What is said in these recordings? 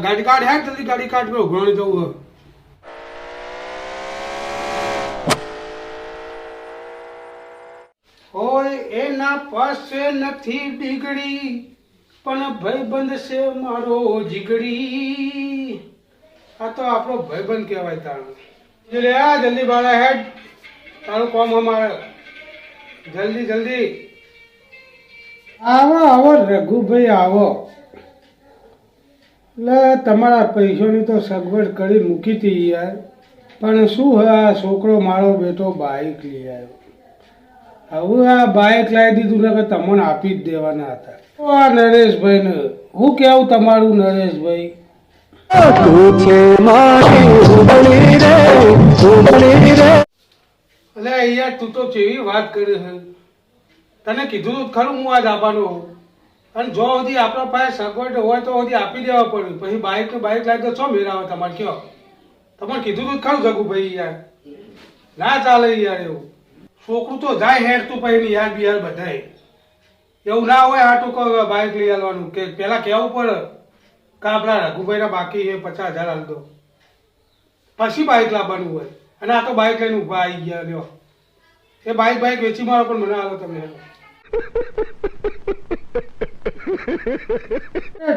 ગાડી કાઢ, હેડ જલ્દી ગાડી કાઢ પેલો ઘણી જવું હે. હોય એના પાસે નથી ડીગડી, પણ ભાઈબંધ છે મારો જીગડી. આ તો આપણો ભાઈબંધ કહેવાય તારો. લે, આ જલ્દી બાળા, હેડ. તારું કોમ અમારે. જલ્દી જલ્દી. આવો આવો, રઘુભાઈ, આવો. એટલે તમારા પૈસાની તો સગવડ કરી મૂકી હતી યાર. પણ શું હવે આ છોકરો મારો બેટો બાઇક લઈ આવ્યો? હવે આ બાઇક લાવી દીધું ને તમને આપી જ દેવાના હતા. તો આ નરેશભાઈને, હું કેવું તમારું નરેશભાઈ? અલ્યા યાર તું તો કેવી વાત કરી છે. તને કીધું તું ખરું, હું આજ આપવાનો અને જો સુધી આપણા પાસે સગવડ હોય તો સુધી આપી દેવા પડે પછી બાઇક બાઇક લાવી તો છો મેળાવે તમારે? કયો? તમારે કીધું તું ખરું જગું ભાઈ યાર. ના ચાલે યાર એવું. છોકરું તો જાય હેડતું પછી યાર બિહાર બધાય. એવું ના હોય આટું કહો બાઇક લઈ આવવાનું કે પેલા કહેવું પડે? કે આપણા રઘુભાઈના બાકી છે, પચાસ હજાર હાલ દો. પછી બાઇક લાવવાનું હોય. અને આ તો બાઇક લઈને ઊભા આવી ગયા લ્યો એ બાઇક બાઇક વેચી મારો પણ મને હાલો તમે એ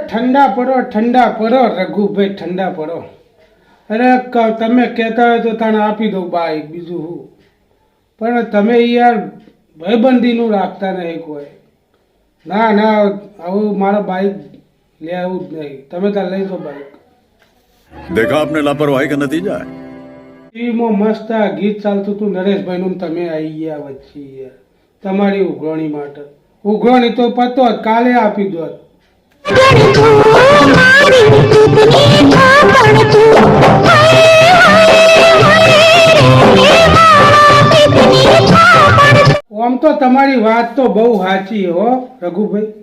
ઠંડા પડો ઠંડા પડો રઘુભાઈ ઠંડા પડો. અરે તમે કહેતા હોય તો તને આપી દઉં બાઈક બીજું હું. પણ તમે યાર ભયબંધીનું રાખતા નહીં કોઈ. ના ના આવું મારા બાઈક લે આવું જ નહીં. તમે તાર લઈ દો બાઈક દેખા આપને લાપરવાહી કે નથી ટીવીમાં મસ્ત ગીત ચાલતું હતું નરેશભાઈનું તમે આવી ગયા વચ્ચે તમારી ઉઘરણી માટે. ઉઘરણી તો પતો કાલે આપી દો આમ તો તમારી વાત તો બહુ સાચી હો, રઘુભાઈ.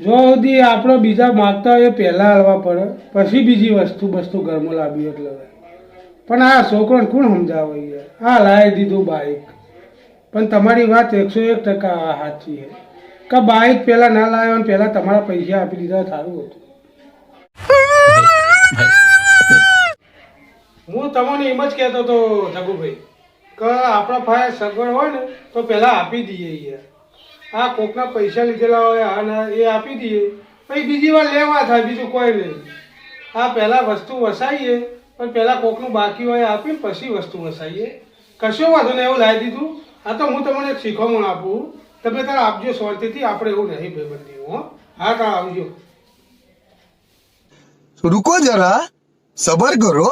જો સુધી આપણે બીજા માગતા હોય પહેલાં હાલવા પડે, પછી બીજી વસ્તુ વસ્તુ ઘરમાં લાવી એટલે. પણ આ છોકરોને કોણ સમજાવે આ લાવી દીધું બાઇક પણ તમારી વાત એકસો એક ટકા સાચી છે. કે બાઇક પહેલાં ના લાવ્યો ને પહેલાં તમારા પૈસા આપી દીધા, સારું હતું. હું તમને એમ જ કહેતો હતો, જગુભાઈ, કે આપણા પાસે સગવડ હોય ને, તો પહેલાં આપી દઈએ આ કોકના પૈસા લીધેલા હોય, આ ના, એ આપી દઈએ. પછી બીજી વાર લેવા થાય, બીજું કોઈ નહીં. આ પહેલાં વસ્તુ વસાઈએ, પણ પહેલાં કોકનું બાકી હોય એ આપીને પછી વસ્તુ વસાઈએ. કશો વાંધો નહીં, એવું લાવી દીધું. હા તો હું તમને એક શીખવણ આપું. તમે તારે આપજો શાંતિથી, આપણે એવું નહીં ભાઈબંધી હો. હા તાર આવજો. રૂકો જરા, સબર કરો.